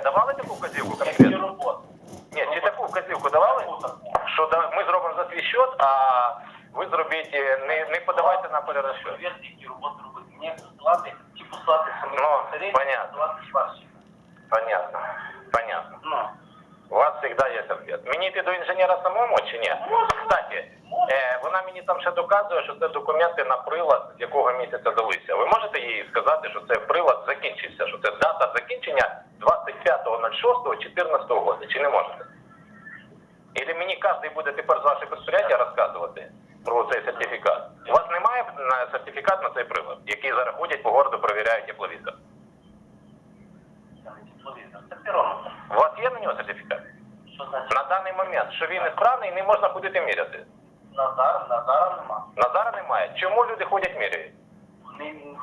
Ні, давали таку вказівку конкретно? Ні, чи таку вказівку давали? Що да- ми зробимо за свій счет, а ви зробіть, е, не, не подавайте на перерозчет. Які роботи робити. Мені посилати, чи послати самі Ну, понятно. посилати ваші. Понятно. Понятно. Ну, У вас завжди є ответ. Мені йти до інженера самому чи ні? Кстати, е, вона мені там ще доказує, що це документи на прилад, з якого місяця далися. Ви можете їй сказати, що це прилад закінчився, що це дата закінчення 25.06.14 року, чи не можете? Или мені кожен буде тепер з вашого підприємства розказувати про цей сертифікат? У вас немає сертифікат на цей прилад, який зараз ходять по городу, перевіряють тепловізор? У вас є на нього сертифікат? На даний момент, що він несправний, не можна ходити міряти. Назар, Назара нема. Назара немає. Чому люди ходять міряють?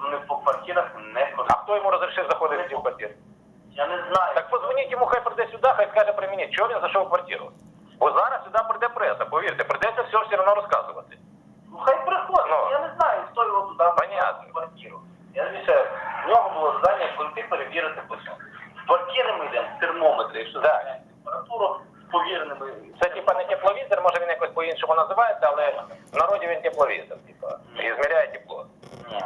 Вони, по квартирах не А хто йому розрішив заходити в квартиру? Я не знаю. Так позвоніть йому, хай прийде сюди, хай скаже при мені, чого він зайшов в квартиру. Бо зараз сюди прийде преса, повірте, прийдеться все все одно розказувати. Ну хай приходить, Ну. я не знаю, хто його туди Понятно. в квартиру. Я більше, в нього було завдання пройти перевірити. В квартири ми йдемо, термометри, якщо знаємо температуру, з повіреними. Це типа не тепловізор, може він якось по-іншому називається, але в народі він тепловізор, типа, і зміряє тепло. Ні,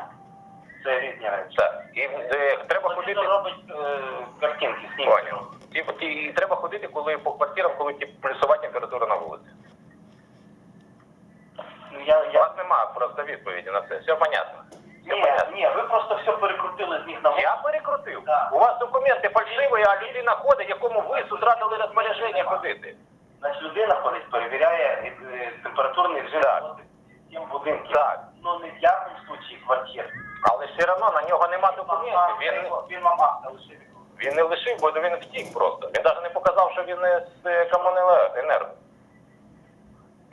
це різні речі. Так. І е, треба ходити. Робить е, картинки. Поняв. І, і, і треба ходити, коли по квартирам, коли ті- плюсова температура на вулиці. Ну, я, У я... вас немає просто відповіді на це. Все понятно. Все Ні, понятно. ні, ви просто все перекрутили з них на Я перекрутив. Так. У вас документи фальшиві, а людина ходить, якому ви з утра дали розпорядження ходити. Значить, людина ходить, перевіряє е, температурний режим Так. роботи сім будинків. Так. Ну не в явному случаї квартир. Але все одно на нього нема документів. Він, він вам акт лишив. він не лишив, бо він втік просто. Він навіть не показав, що він з е, комуненерго.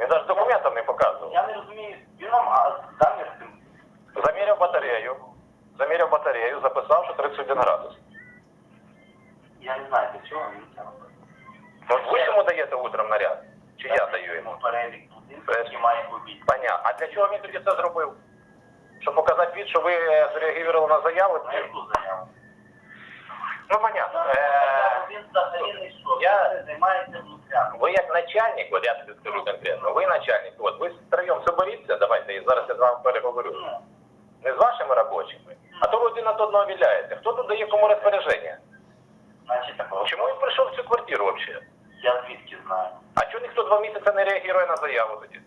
Він навіть документів не показував. Я не розумію, він вам а, замір з тим. Заміряв батарею. Заміряв батарею, записав, що 31 градус. Я не знаю, для чого він це робить. Ви йому даєте утром наряд? Чи я даю йому? перелік будинків, які має побіти. Понятно. А для чого він тоді це зробив? Щоб показати від, що ви е, зреагували на заяву? Ну, понятно. Е, Він взагалі я- займається внутряним. Ви як начальник, от я тобі скажу конкретно, ви начальник, от ви втроєм соберіться, давайте, і зараз я з вами переговорю. Не з вашими робочими, а то ви один на одного віляєте. Хто тут дає кому розпорядження? Чому він прийшов в цю квартиру взагалі? Я звідки знаю. А чому ніхто два місяці не реагує на заяву тоді?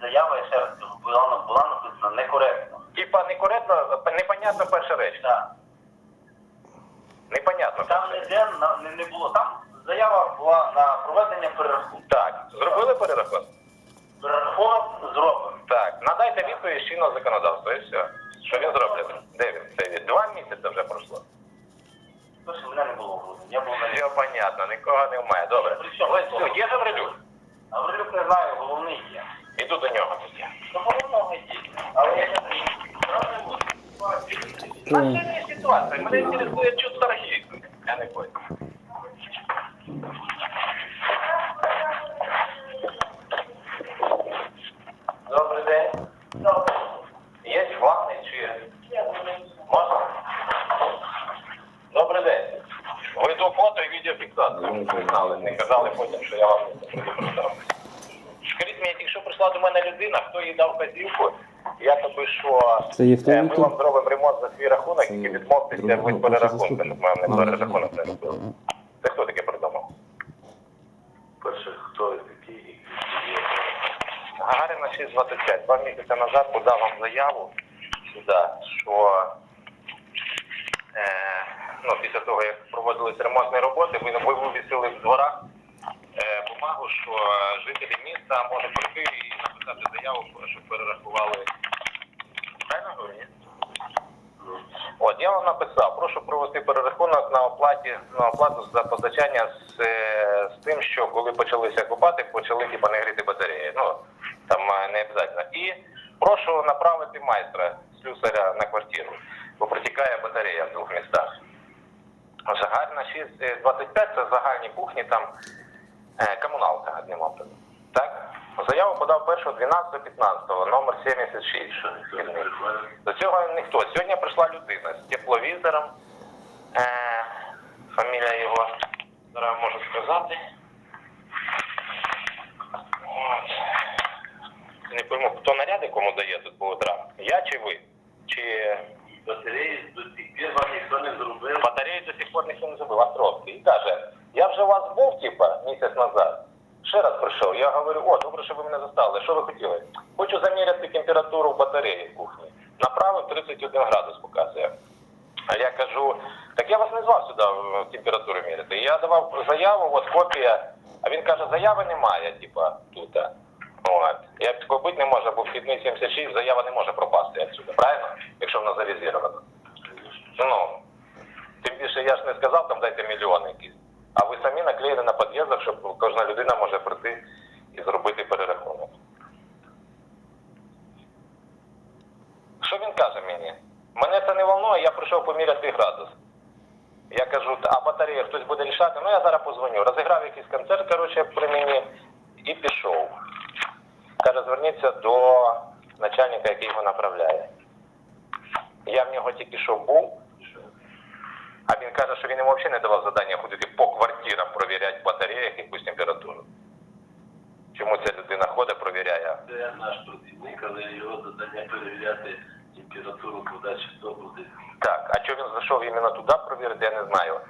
Заява, я ще раз кажу, була, була написана некоректно. Типа некоректно, непонятно перша реч. Так. Непонятно. Там ніде не, не було. Там заява була на проведення перерахунку. Так, зробили перерахунок? Перерахунок зроблений. Так, надайте відповідь з чинного законодавства і все. Що він зроблений? Де він? Це два місяці вже пройшло. Тож мене не було в грудні. Я був на Все понятно, нікого немає. Добре. Ось все, є Гаврилюк? Гаврилюк не знаю, головний є. Іду до нього тоді. До головного є. Але я не Нормальная ситуация. Меня интересует, что торги. Я не понял. Добрий день. Є ванний чи можна? Добрий день. Ви до фото і відеофіксацію не не казали потім, що я вам не. Скажіть мені, якщо прийшла до мене людина, хто їй дав вказівку, якоби що Це є е, ми вам зробимо ремонт за свій рахунок, Це тільки відмовтеся другого від перерахунку, щоб ми вам не перерахунок не робили. Це хто таке придумав? Перше, хто такий? Гагаріна 625. Два місяці назад подав вам заяву сюди, що е, ну, після того, як проводились ремонтні роботи, ви, ви вивісили в дворах е, бумагу, що жителі міста можуть прийти і написати заяву, щоб перерахували. Правильно говорю, ні? От я вам написав, прошу провести перерахунок на оплаті на оплату за постачання з, е, з тим, що коли почалися купати, почали типа не гріти батареї. Ну там е, не обов'язково. І прошу направити майстра слюсаря на квартиру, бо протікає батарея в двох містах. Загальна 625 це загальні кухні, там е, комуналка одним образом. Так? Заяву подав 1 12 15 номер 76. До цього ніхто. Сьогодні прийшла людина з тепловізором. Е, фамілія його зарплати. От. Не пойму, хто наряди кому дає тут по утрам? Я чи ви? Чи Батареї до сих пір вам ніхто не зробив. батареї до сих пор ніхто не забив, Островський. І каже, я вже у вас був, типа, місяць назад. Ще раз прийшов. Я говорю, о, добре, що ви мене застали. Що ви хотіли? Хочу заміряти температуру в батареї в кухні. Направив 31 градус показує. А я кажу, так я вас не звав сюди температуру міряти. Я давав заяву, от копія. А він каже, заяви немає, типа, тут. Я такого бути не може, бо вхідний 76, заява не може пропасти відсюди, правильно? Якщо вона завізірована. Ну, тим більше я ж не сказав, там дайте мільйони якісь. А ви самі наклеїли на під'їздах, щоб кожна людина може прийти і зробити перерахунок. Що він каже мені? Мене це не волнує, я прийшов поміряти градус. Я кажу, а батарея хтось буде рішати? Ну я зараз позвоню. Розіграв якийсь концерт, коротше, при мені і пішов. Каже, зверніться до начальника, який його направляє. Я в нього тільки що був. А він каже, що він йому взагалі не давав завдання ходити по квартирам провіряти в батареях якусь температуру. Чому ця людина ходить, провіряє? Це наш працівник, але його завдання перевіряти температуру подачі добрути. Так, а чого він зайшов іменно туди провірити, я не знаю.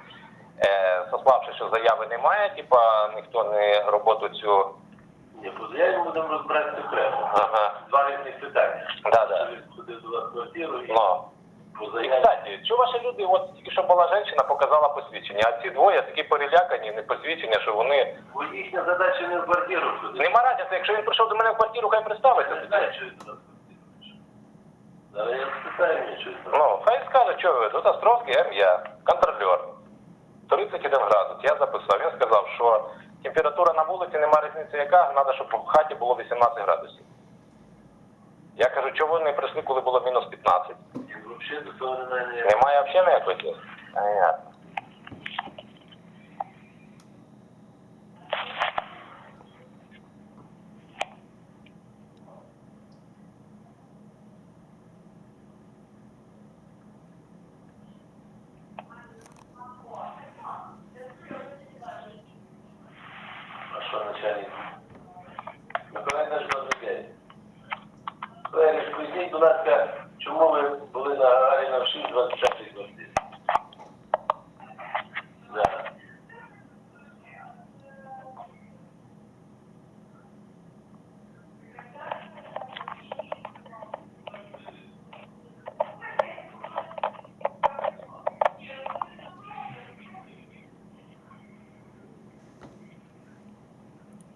Е, сославши, що заяви немає, типа ніхто не роботу цю. Ні, по заяві ми будемо розбиратися окремо. Ага. Два різних питання. До вас квартиру і Ну. І, кстати, чого ваші люди, от тільки що була жінка, показала посвідчення, а ці двоє такі перелякані, не посвідчення, що вони. Бо їхня задача не в квартиру ходити. Нема разниці, якщо він прийшов до мене в квартиру, хай Я представиться. не знаю, що він. Зараз я спитаю мені щось. Ну, хай скаже, що ви, тут Островський М'Я, контролер. 31 градус. Я записав. Він сказав, що температура на вулиці нема різниці яка, треба, щоб в хаті було 18 градусів. Я кажу, чого ви не прийшли, коли було мінус 15? Він взагалі не має. Немає взагалі ніякої зв'язку? Понятно. А що начальник? Миколай наш розглядає. Колеги, поясніть, будь ласка, чому ви були на Гагаріна в 6 25 квартирі? Да.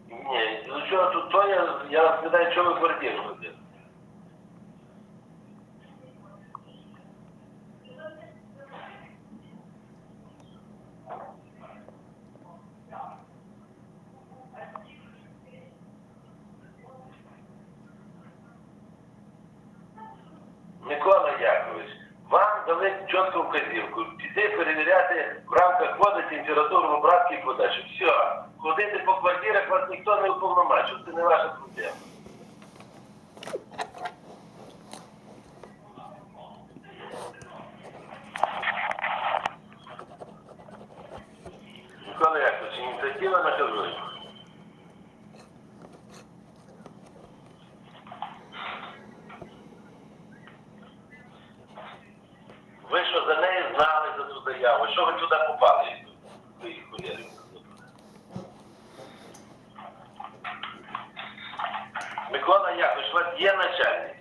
Ні, ну що тут то я, я вас питаю, що ви квартиру ходили? Микола Якович, вам дали чітку вказівку. Піти перевіряти в рамках води температуру в обратки подачі. Все. Ходити по квартирах вас ніхто не уповномачив. Це не ваша проблема. Микола Якович, ініціатива на керує. Ви що за неї знали за цю заяву? Що ви туди попали? Ви їх холєрів. Микола Якович, у вас є начальник.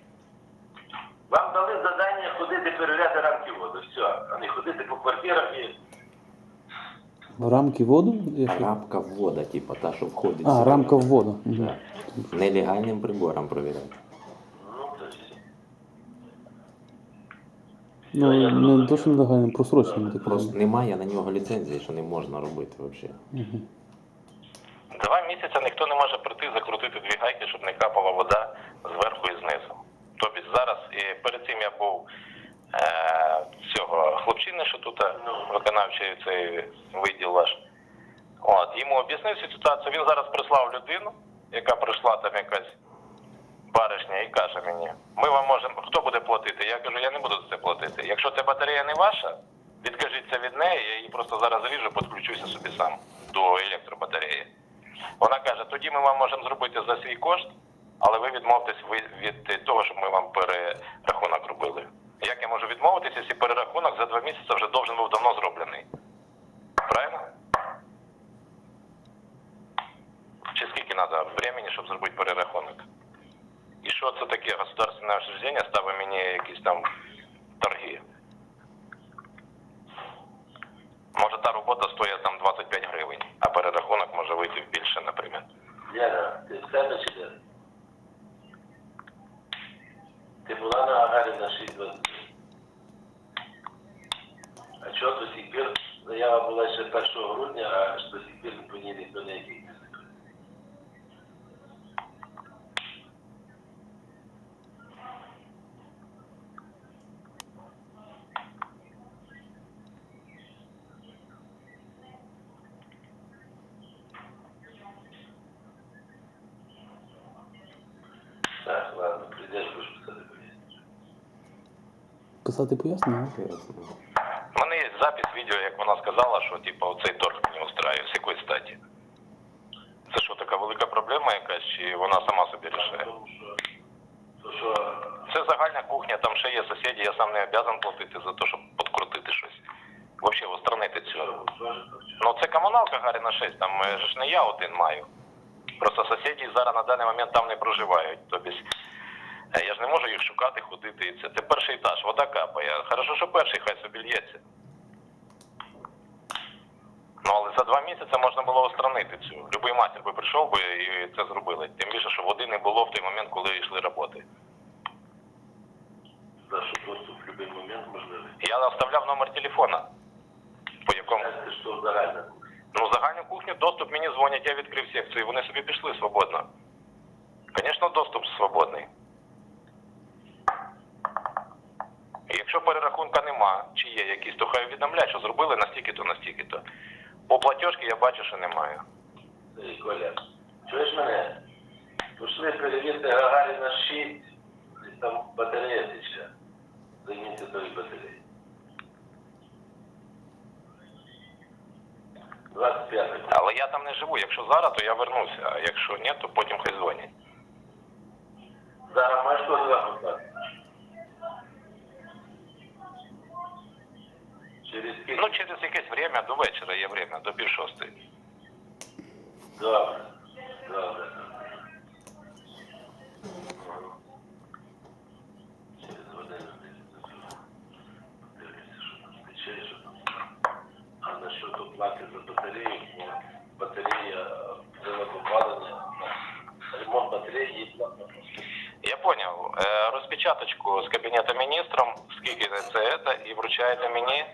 Вам дали завдання ходити перевіряти рамки води. Все, а не ходити по квартирах і. Рамки воду? Я? Рамка ввода, типа та, що входить. А, рамка в воду. Мгм. Да. Нелегальним прибором провіряти. Ну, то все. Ну, не то, що нелегально, просрочено таке. Просто немає на нього ліцензії, що не можна робити взагалі. Мгм. Два місяці ніхто не може прийти закрутити дві гайки, щоб не капала вода зверху і знизу. Тобто зараз і перед цим я був е, цього хлопчини, що тут е, виконавчий цей відділ ваш. От, йому об'яснив цю ситуацію. Він зараз прислав людину, яка прийшла там якась баришня і каже мені, ми вам можемо, хто буде платити? Я кажу, я не буду за це платити. Якщо ця батарея не ваша, відкажіться від неї, я її просто зараз ріжу, підключуся собі сам. до електробатареї. Вона каже, тоді ми вам можемо зробити за свій кошт, але ви відмовитесь ви- від того, щоб ми вам перерахунок робили. Як я можу відмовитися, якщо перерахунок за два місяці вже должен був давно зроблений? Правильно? Чи скільки треба времени, щоб зробити перерахунок? І що це таке? Государственне учреждення ставить мені якісь там торги. Може та робота стоїть там 25 гривень, а перерахунок може вийти більше, наприклад. Яна, ти в себе чи де? Ти на Агарі на 6.20? А чого до сих пір заява була ще 1 грудня, а до сих пір не поняли до ніяких не закрив? Так, ладно, прийдеш, будеш писати пояснення. Писати пояснення? Ясно. У мене є запис відео, як вона сказала, що типу оцей торг не устраює. З якої статі? Це що, така велика проблема якась, чи вона сама собі рішає? Це загальна кухня, там ще є сусіди, я сам не обязан платити за те, щоб підкрутити щось. Взагалі, устранити цього. Ну це комуналка Гаріна 6, там е, ж не я один маю. Просто сусіди зараз на даний момент там не проживають. Е, я ж не можу їх шукати, ходити. і Це, це перший етаж, вода капає. Хорошо, що перший хай собі лється. Ну але за два місяці можна було устранити цю. Любий мастер би прийшов би і це зробили. Тим більше, що води не було в той момент, коли йшли роботи. за що доступ в будь-який момент можливий. Я оставляв номер телефона, по якому Це що загальна. Ну, загальну кухню доступ мені дзвонять, я відкрив секцію, вони собі пішли свободно. Звісно, доступ свободний. І Якщо перерахунка нема, чи є якісь, то хай відомлять, що зробили настільки, то настільки то. По платіжки я бачу, що немає. Коля, чуєш мене? Пішли перевірте Гагаріна 6, там батарея тече. Заміньте тої батареї. 25 Але я там не живу. Якщо зараз, то я вернуся, а якщо ні, то потім хай дзвонять. Зараз маєш кого запитати? Ну, через якесь время, до вечора є время, до пів шостої. Добре. Добре. Через годину дивлюся, що там тече, що там. А на що тут плати за батарею, батарея приладу ремонт батареї є платна. Я поняв. Е, розпечаточку з кабінету міністром, скільки це, це, і вручаєте мені.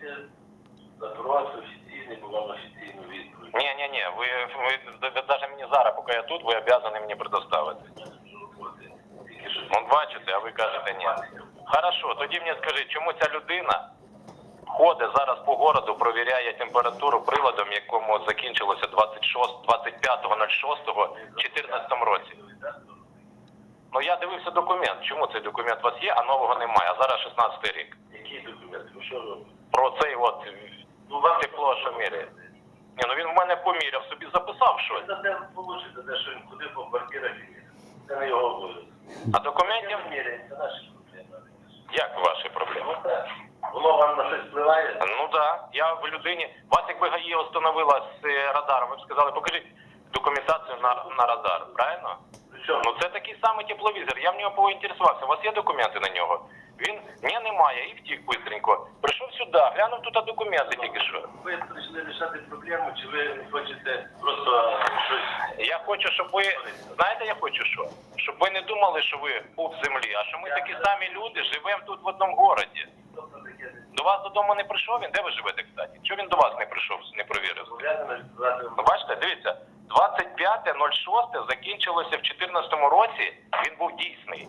Запрос офіційний, вам офіційну відповідь. Ні, ні, ні, ви, ви, ви навіть мені зараз, поки я тут, ви обязані мені предоставити. Ну, бачите, а ви кажете ні. Хорошо, тоді мені скажіть, чому ця людина ходить зараз по городу, провіряє температуру приладом, якому закінчилося 26, 25.06.14 році. Ну я дивився документ. Чому цей документ у вас є, а нового немає, а зараз 16 рік. Який документ? Про цей от Ну, вам тепло, що міряє. Ні, ну він в мене поміряв, собі записав щось. За те получить, те, що він ходив по квартирах і міряв. Це не його обов'язок. А документів міряє, це наші проблеми. як ваші проблеми? Воно вам на щось впливає? Ну так, да. я в людині. Вас якби ГАІ установила з е, радаром, ви б сказали, покажіть документацію на, на радар, правильно? Ну це такий самий тепловізор. Я в нього поінтересувався. У вас є документи на нього? Він ні, немає, і втік бистренько. Прийшов сюди, глянув тут документи тільки що. Ви прийшли рішати проблему, чи ви хочете просто щось... Я хочу, щоб ви знаєте, я хочу що? Щоб ви не думали, що ви пуп землі, а що ми такі самі люди живемо тут в одному городі. Тобто До вас додому не прийшов він? Де ви живете, кстати? Чого він до вас не прийшов, не провірив? Ну, бачите, дивіться, 25.06 закінчилося в 2014 році, він був дійсний.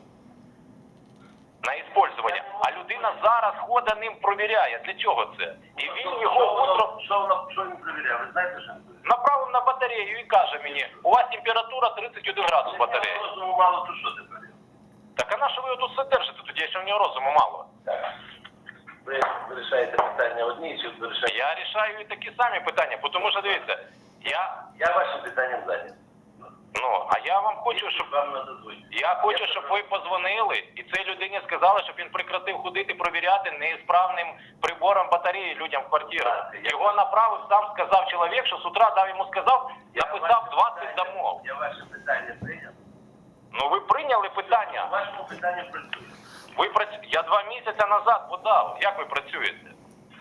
На іспользування. А людина зараз ходить ним провіряє. Для чого це? І він його утром Що, він перевіряв? Ви знаєте, що він направив на батарею і каже мені, у вас температура 31 градус батареї. Розуму мало, то що тепер? Так а на що ви його тут содержите? Тоді ще в нього розуму мало. Так. Ви вирішаєте питання одні, чи вирішаєте... Я рішаю і такі самі питання, тому що дивіться, Я, Я вашим питанням зайнятий. Ну, а я вам хочу, щоб. Я хочу, щоб ви позвонили і цій людині сказали, щоб він прекратив ходити провіряти неісправним прибором батареї людям в квартирах. Його направив, сам сказав чоловік, що з утра дав йому сказав, написав 20 домов. Я ваше питання прийняв. Ну ви прийняли питання. вашому питанні працює. Ви прац- Я два місяці назад подав. Як ви працюєте?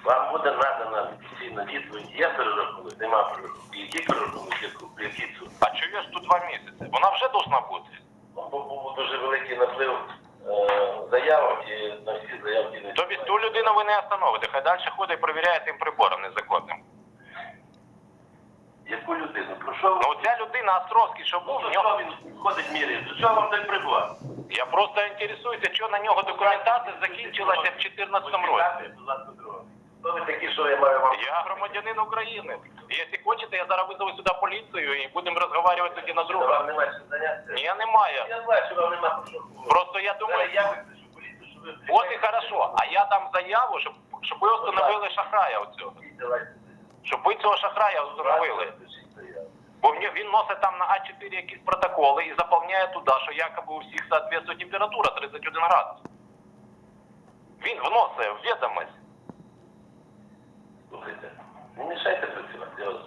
Вам буде надана офіційна відповідь. Є перерахунок, нема перерахунку. Які перерахунок, які цю. А чого ж тут два місяці? Вона вже должна бути. Бо був дуже великий наплив е, заявок і на всі заявки не Тобі ту людину ви не остановите. Хай далі ходить і перевіряє тим прибором незаконним. Яку людину? Про що ви? Ну ця людина Островський, що був, Ну, в до нього чого він ходить міряє? До чого вам той прибор? Я просто інтересуюся, що на нього документація закінчилася в 2014 році. Будь ласка, друге. Хто ви такі, що я маю вам? Я громадянин України. Якщо хочете, я зараз визову сюди поліцію і будемо розмовляти тоді на Вам немає чим зайнятися? Ні, немає. Я знаю, що вам немає про що говорити. Просто я думаю, я викличу поліцію, що ви... от і хорошо. А я дам заяву, щоб, щоб ви встановили шахрая оцього. Щоб ви цього шахрая встановили. Бо він носить там на А4 якісь протоколи і заповняє туди, що якоби у всіх соответствує температура 31 градус. Він вносить в відомість. Не мішайте працювати, я вас.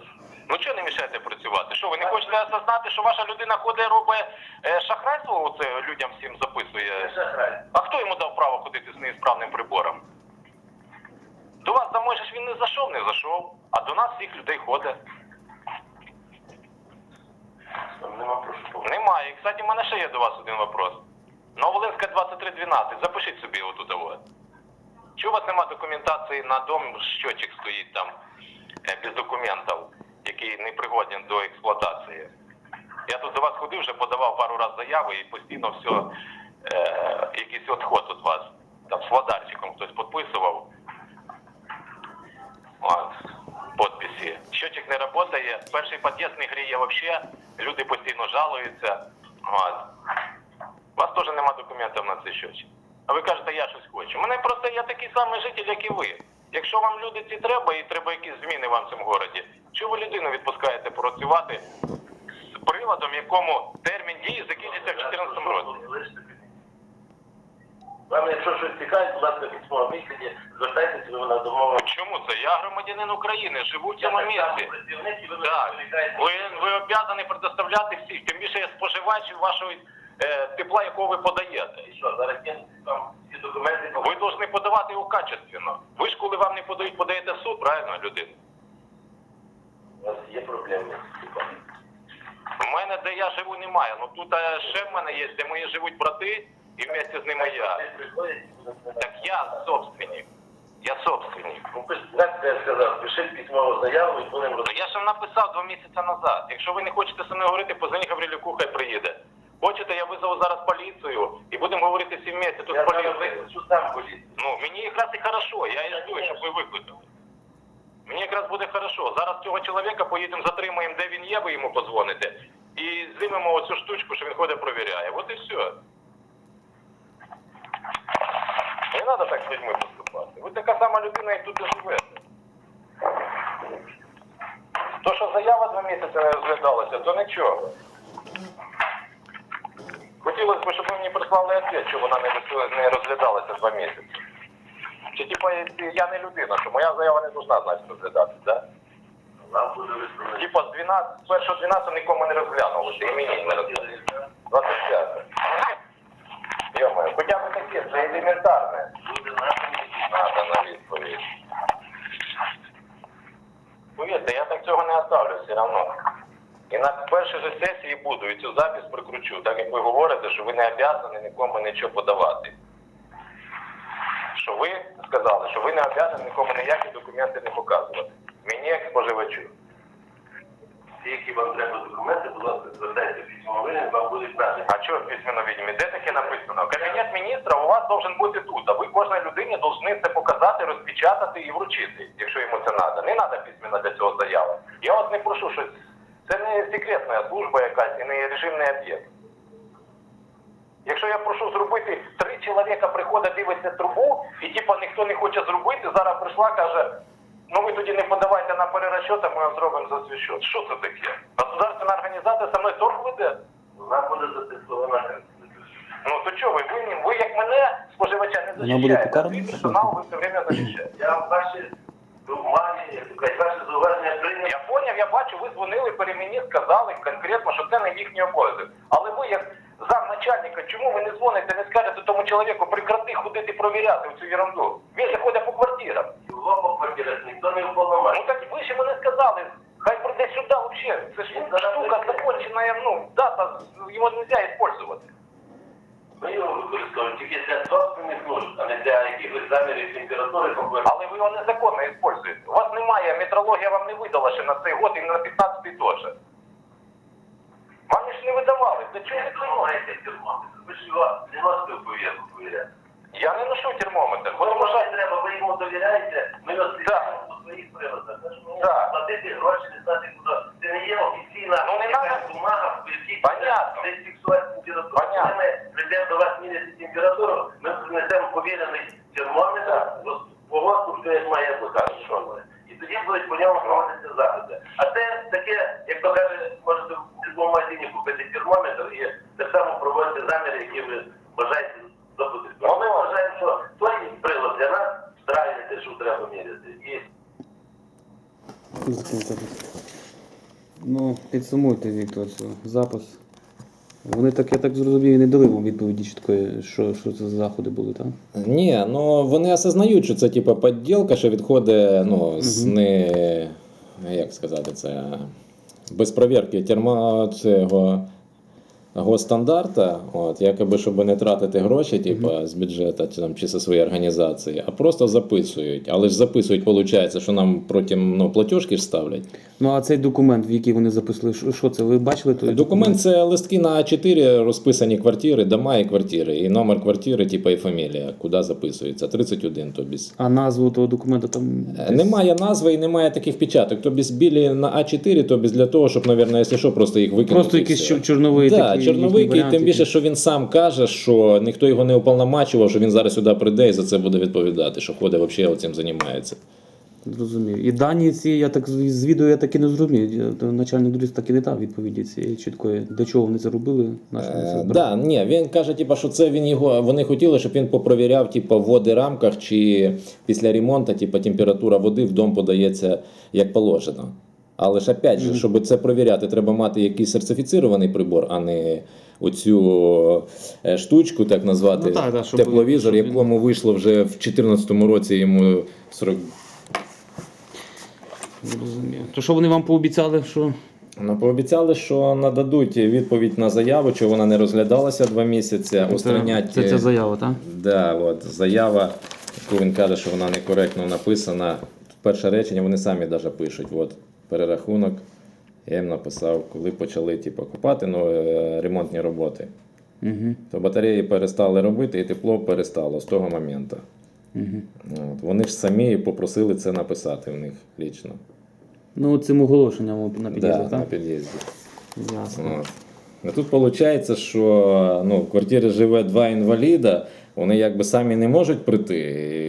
Ну чого не мішаєте працювати? Що ви не хочете осознати, що ваша людина ходить робить е, шахрайство, оце людям всім Це записує? шахрай. А хто йому дав право ходити з неісправним прибором? До вас же він не зайшов, не зайшов, а до нас всіх людей ходить. Там нема про що. Немає. І, кстати, в мене ще є до вас один вопрос. Новолинська 2312, запишіть собі отут. от. Чого у вас нема документації на дом, щочик стоїть там без документів, який не пригоден до експлуатації? Я тут до вас ходив, вже подавав пару разів заяви і постійно все, е, якийсь відход від вас. Там з владарчиком хтось підписував. Подписи. Щочик не працює, перший під'їзд не гріє взагалі, люди постійно жалуються. От. У вас теж нема документів на цей щочик. А ви кажете, я щось хочу. Мене просто я такий самий житель, як і ви. Якщо вам люди ці треба і треба якісь зміни вам в цьому городі, чого ви людину відпускаєте працювати з приладом, якому термін дії закінчиться в 2014 році? Вам, якщо щось цікавить, будь ласка, в письмовому місяці, звертайтеся, ви на домову. Чому це? Я громадянин України, живу в цьому місці. ви Так, ви, ви обязані предоставляти всіх, тим більше я споживач вашого е, тепла, якого ви подаєте. І що, зараз я вам всі документи Ви повинні подавати його качественно. Ви ж коли вам не подають, подаєте суд, правильно, людина? У вас є проблеми. У мене, де я живу, немає. Ну тут е, ще в мене є, де мої живуть брати, і вместе з ними я. Так я собственник. Я собственник. Ну, як я сказав, пишіть письмову заяву і будемо Ну. Я ж вам написав два місяці назад. Якщо ви не хочете зі мною говорити, позвоніть Гаврилюку, хай приїде. Хочете, я визову зараз поліцію і будемо говорити всі вместе. Тут поліція. Ну, мені якраз і хорошо, я і жду, щоб ви викликали. Мені якраз буде хорошо. Зараз цього чоловіка поїдемо, затримаємо, де він є, ви йому подзвоните. І знімемо оцю штучку, що він ходить, провіряє. От і все. Не треба так з людьми поступати. Ви така сама людина, як тут і живете. То, що заява два місяці не розглядалася, то нічого. Хотілося б, щоб ви мені прислали відповідь, що вона не розглядалася два місяці. Чи типа я не людина, що моя заява не должна значить розглядатися, да? Типа з 12, з першого 12 нікому не розглянулося, і мені не розглянули. 25. Йомаю, хоча б таке, це елементарне. Надо на відповідь. Повірте, я так цього не оставлю все одно. І на першій же сесії буду, і цю запис прикручу, так як ви говорите, що ви не обязані нікому нічого подавати. Що ви сказали, що ви не обязані нікому ніякі документи не показувати. Мені як споживачу. Ті, які вам треба документи, будь ласка, звертайтеся письмовий, вам будуть надані. А що в письменно відомі? Де таке написано? Кабінет міністра у вас должен бути тут, а ви кожній людині повинні це показати, розпечатати і вручити, якщо йому це треба. Не треба письменно для цього заяви. Я вас не прошу щось. Це не секретна служба якась і не режимний об'єкт. Якщо я прошу зробити, три чоловіка приходять, дивиться трубу, і типа ніхто не хоче зробити, зараз прийшла, каже, Ну ви тоді не подавайте на перерасчет, а ми вам зробимо за свій счет. Що це таке? Государственна організація со мною торг веде? Вона буде затестована. Ну то чого ви? Ви, ви як мене, споживача, не Вона буде захищаєте, а покарана? свій персонал ви все время захищаєте. Я вам ваші Я поняв, я бачу, ви дзвонили при мені, сказали конкретно, що це не їхній обов'язок. Але ви, як замначальника, чому ви не дзвоните, не скажете тому чоловіку, прекрати ходити провіряти цю ерунду? Він же ходить по квартирам. Його по квартирах ніхто не Ну так ви ж мене сказали, хай прийде сюди взагалі. Це ж штука закончена, ну, дата, його не можна використовувати. Ми його використовуємо тільки для собственних нужд, а не для якихось замірів температури по. Але ви його незаконно використовуєте. У вас немає, метрологія вам не видала ще на цей год і на 15-й теж. Вам ж не видавали. Для чого ви Ви робите? термометр. Ви ж його не носите в повіряти. Я не ношу термометр. Що не треба, ви йому довіряєте, ми його слідкуємо по своїх приладах. Так. платити гроші, не знати куди. Це не є офіційна Ну, не бумага, в якій Понятно. десь фіксувати температуру. Понятно. Прийдемо до вас міряти температуру, ми принесемо повірений термометр, погодку, що як має бути. що ми. І тоді будуть по ньому проводитися запити. А це таке, як то каже, можете в будь-якому магазині купити термометр і так само проводити заміри, які ви бажаєте здобути. Ну, ми вважаємо, що той прилад для нас правильний, те, що треба міряти. І Ну, підсумуйте, Віктор, запис. Вони так, я так зрозумів, і не дали вам відповіді чіткої, що, що це за заходи були, так? Ні, ну вони осознають, що це типу подділка, що відходить ну, з не. Як сказати це. Без провірки термо цього госстандарта, от, якоби, щоб не тратити гроші, типу, з бюджету чи, там, чи зі своєї організації, а просто записують. Але ж записують, виходить, що нам потім ну, платіжки ж ставлять. Ну, а цей документ, в який вони записали, що, це? Ви бачили той Документ це листки на А4, розписані квартири, дома і квартири, і номер квартири, типу, і фамілія, куди записується. 31 тобі. А назву того документу там. Е, Немає назви і немає таких печаток. Тобі білі на А4, тобі для того, щоб, мабуть, якщо що, просто їх викинути. Просто якийсь чорновий Да, такий чорновий, їхній і тим більше, що він сам каже, що ніхто його не уповномачував, що він зараз сюди прийде і за це буде відповідати, що ходить взагалі цим займається. Зрозумів. І дані ці, я так з відео я так і не зрозумів. Начальник друзі так і не дав відповіді цієї чіткої. До чого вони це робили? Е, да, ні, він каже, типу, що це він його. Вони хотіли, щоб він попровіряв, типу, в води рамках, чи після ремонту, типу, температура води в дом подається як положено. Але ж опять же, щоб це провіряти, треба мати якийсь сертифіцирований прибор, а не оцю е, штучку, так назвати, Ну, так, так, щоб- тепловізор, щоб він- якому вийшло вже в 2014 році йому 40. Зрозумів. То що вони вам пообіцяли, що Ну, пообіцяли, що нададуть відповідь на заяву, що вона не розглядалася два місяці, устранять. це, це ця заява, так? Да, от, заява, яку він каже, що вона некоректно написана. Перше речення вони самі навіть пишуть. От, перерахунок. Я їм написав, коли почали типу, купати ну, е, ремонтні роботи. Угу. То батареї перестали робити і тепло перестало з того моменту. Угу. От, вони ж самі попросили це написати в них лічно. Ну, цим оголошенням на під'їзді, Да, на під'їзді. Ясно. От. А тут виходить, що ну, в квартирі живе два інваліда, вони якби самі не можуть прийти.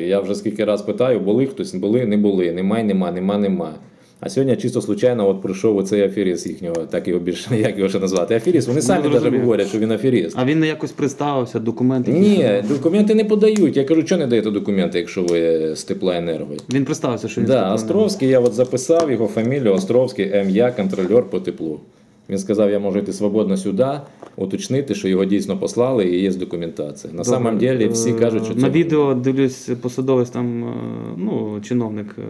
Я вже скільки раз питаю, були хтось, були, не були, немає, нема, нема, нема. А сьогодні чисто случайно от прийшов оцей аферіст їхнього, так його більше, як його ще назвати. Аферіст, вони самі навіть говорять, що він аферіст. А він не якось представився, документи? Ні, документи не подають. Я кажу, що не даєте документи, якщо ви з теплоенерго? Він представився, що він Да, Островський, я от записав його фамілію Островський М'Я, контролер по теплу. Він сказав, я можу йти свободно сюди, уточнити, що його дійсно послали і є документація. На Добре. самом деле всі Е, кажуть, що це на відео дивлюсь, посадовець там, е, ну, чиновник е,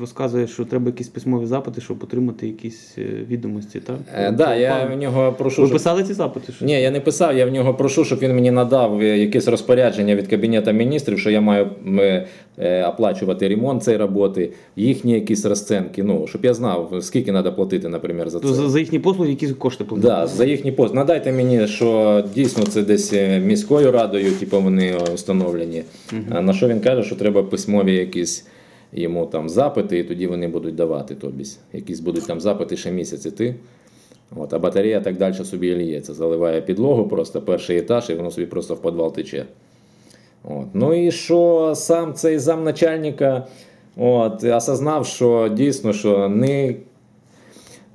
розказує, що треба якісь письмові запити, щоб отримати якісь відомості, так? Е, да, я в нього прошу. Ви щоб- писали ці запити? Що? Ні, я не писав, я в нього прошу, щоб він мені надав якесь розпорядження від Кабінету міністрів, що я маю оплачувати ремонт цієї роботи, їхні якісь розценки, ну, щоб я знав, скільки треба платити, наприклад, за це. За, за їхні послуги які кошти платити? Да, за їхні пост. Надайте мені, що дійсно це десь е, міською радою, типу вони е, встановлені. А на що він каже, що треба письмові якісь йому там запити, і тоді вони будуть давати тобі. Якісь будуть там запити ще місяць іти. От, а батарея так далі собі ліється. Заливає підлогу, просто перший етаж, і воно собі просто в підвал тече. От. Ну і що сам цей замначальника От, осознав, що дійсно, що не,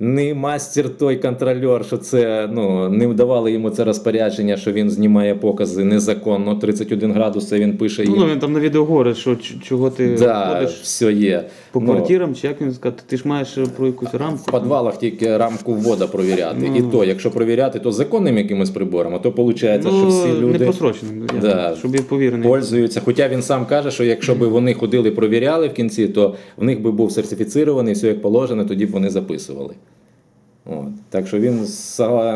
не мастер той контрольор, що це ну, не вдавали йому це розпорядження, що він знімає покази незаконно. 31 градус це він пише їм. Ну, він там на відео говорить, що чого ти да, ходиш все є. по Ну, квартирам, чи як він сказати, ти ж маєш е, про якусь рамку. В підвалах тільки рамку ввода провіряти. І то, якщо провіряти, то законним якимось прибором, а то виходить, що всі Ну, люди просроченим, ясно, Да. щоб він повірений. пользуються. Хоча він сам каже, що якщо б вони ходили, провіряли в кінці, то в них би був сертифіцирований, все як положено, тоді б вони записували. От. Так що він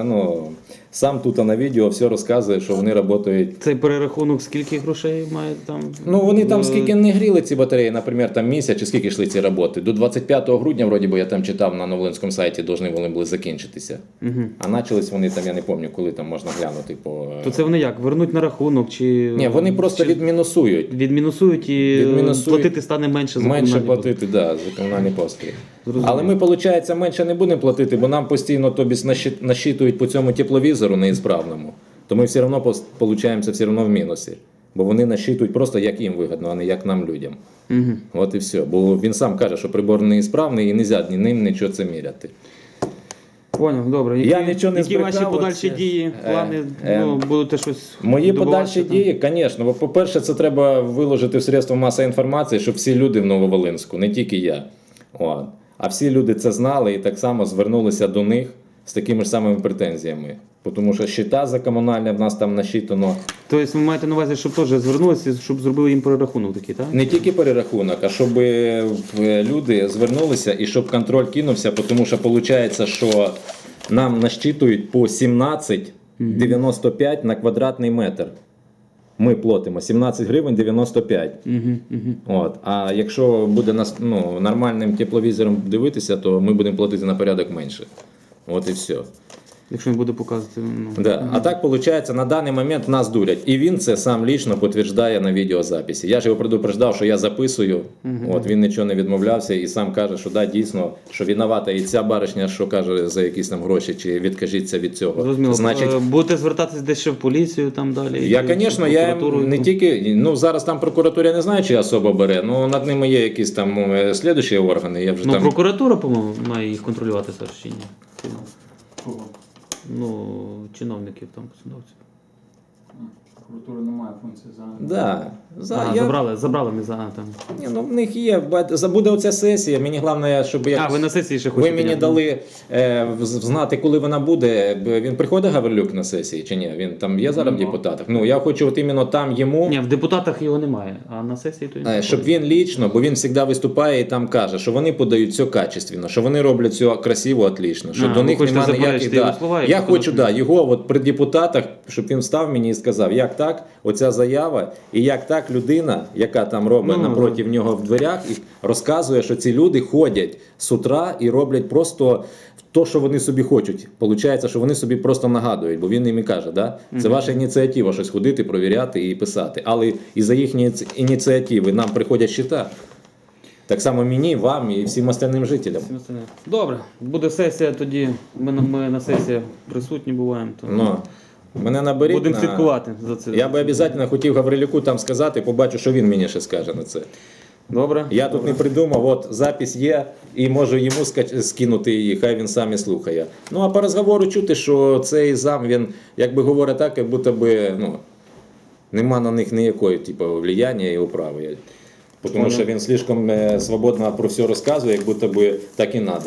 ну, сам тут на відео все розказує, що вони працюють. Цей перерахунок скільки грошей має там? Ну вони там Е, скільки не гріли ці батареї, наприклад, там місяць чи скільки йшли ці роботи. До 25 грудня, вроді би, я там читав на Новолинському сайті, повинні вони були закінчитися. Мгм. А почались вони там, я не пам'ятаю, коли там можна глянути по. То це вони як? Вернуть на рахунок чи. Ні, вони просто чи відмінусують. відмінусують і Відмінусують. платити стане менше за Менше платити, да, за комунальні послуги. Зрозуміло. Але ми, виходить, менше не будемо платити, бо нам постійно тобі нащи- насчитують по цьому тепловізору неісправному. То ми все одно получаємося все одно в мінусі. Бо вони насчитують просто як їм вигідно, а не як нам людям. Угу. От і все. Бо він сам каже, що прибор неісправний і не можна ні ним нічого це міряти. Поняв, добре. Які, Я нічого не які ваші подальші оце, дії, плани? е, ну, будете щось. Мої подальші там? дії, звісно, бо по-перше, це треба виложити в средства масової інформації, щоб всі люди в Нововолинську, не тільки я. От. А всі люди це знали і так само звернулися до них з такими ж самими претензіями. Тому що щита за комунальне в нас там насчитано Тобто ви маєте на увазі, щоб теж звернулися, щоб зробили їм перерахунок такий, так? не тільки перерахунок, а щоб е, люди звернулися і щоб контроль кинувся, тому що виходить, що нам насчитують по 17,95 на квадратний метр. Ми платимо 17 гривень 95. Угу, угу. От. А якщо буде нас ну, нормальним тепловізором дивитися, то ми будемо платити на порядок менше. От і все. Якщо він буде показувати. Ну. Да. А так виходить, на даний момент нас дурять. І він це сам лічно підтверджує на відеозаписі. Я ж його предупреждав, що я записую. От він нічого не відмовлявся і сам каже, що да, дійсно, що винувата і ця баришня, що каже за якісь там гроші, чи відкажіться від цього. Зрозуміло. Значить, Е, будете звертатись десь ще в поліцію там далі. Я, звісно, я не тільки. Ну зараз там прокуратура не знаю, чи особа бере, ну над ними є якісь там е, слідчі органи. Я вже Ну, там прокуратура, по-моєму, має їх контролювати зараз чи ні? Ну, чиновників там, посадовців. Прокуратура не має функції за. да, за, А, я, забрали, забрали ми за там. Ні, ну, в них є, бать- забуде оця сесія. Мені головне, щоб я. А, ви на сесії ще Ви мені підняти? дали е, в- знати, коли вона буде. Б- Він приходить Гаврилюк на сесії чи ні? Він там є зараз в Нема. депутатах. Ну я хочу от іменно там йому. Ні, в депутатах його немає, а на сесії то він. Е, Щоб він лічно, бо він завжди виступає і там каже, що вони подають все качественно, що вони роблять все красиво, отлично, що А, до ви них хочете немає ніяких. його Да. слова Я хочу да, його от при депутатах, щоб він став мені і сказав, як так, оця заява, і як так людина, яка там робить Ну, напроти нього в дверях, і розказує, що ці люди ходять з утра і роблять просто. То, що вони собі хочуть, Получається, що вони собі просто нагадують, бо він їм і каже, да? це ваша ініціатива, щось ходити, провіряти і писати. Але із-за їхньої ці- ініціативи нам приходять щита. Так само мені, вам і всім остальним жителям. Всім остальним. Добре, буде сесія тоді. Ми, на- ми на сесії присутні буваємо. То Ну, мене наберіть. будемо на- слідкувати за це. Я би обов'язково хотів Гаврилюку там сказати, побачу, що він мені ще скаже на це. Добре. Я тут не придумав, от запись є, і можу йому скинути її, хай він сам і слухає. Ну а по розговору чути, що цей зам, він якби говорить так, як будто би ну, нема на них ніякої типу, влияння і управи. Тому що він слишком е, свободно про все розказує, як будто би так і треба.